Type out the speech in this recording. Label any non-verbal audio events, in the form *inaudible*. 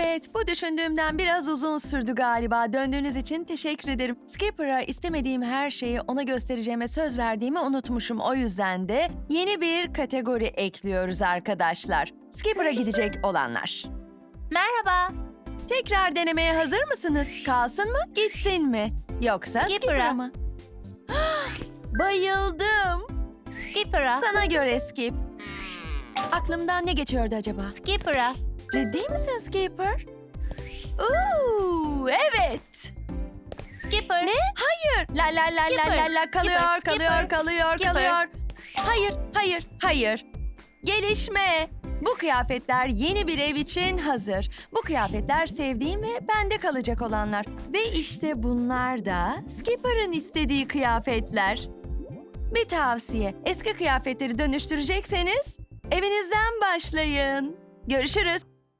Evet, bu düşündüğümden biraz uzun sürdü galiba. Döndüğünüz için teşekkür ederim. Skipper'a istemediğim her şeyi ona göstereceğime söz verdiğimi unutmuşum. O yüzden de yeni bir kategori ekliyoruz arkadaşlar. Skipper'a gidecek olanlar. Merhaba. Tekrar denemeye hazır mısınız? Kalsın mı, gitsin mi? Yoksa Skipper'a. Mı? *gasps* Bayıldım. Skipper'a. Sana göre Skip. Aklımdan ne geçiyordu acaba? Skipper'a. Ciddi misin Skipper? Oo, evet. Skipper. Ne? Hayır. La la la la la la kalıyor, Skipper, kalıyor, skipper, kalıyor, skipper. kalıyor. Hayır, hayır, hayır. Gelişme. Bu kıyafetler yeni bir ev için hazır. Bu kıyafetler sevdiğim ve bende kalacak olanlar. Ve işte bunlar da Skipper'ın istediği kıyafetler. Bir tavsiye, eski kıyafetleri dönüştürecekseniz evinizden başlayın. Görüşürüz.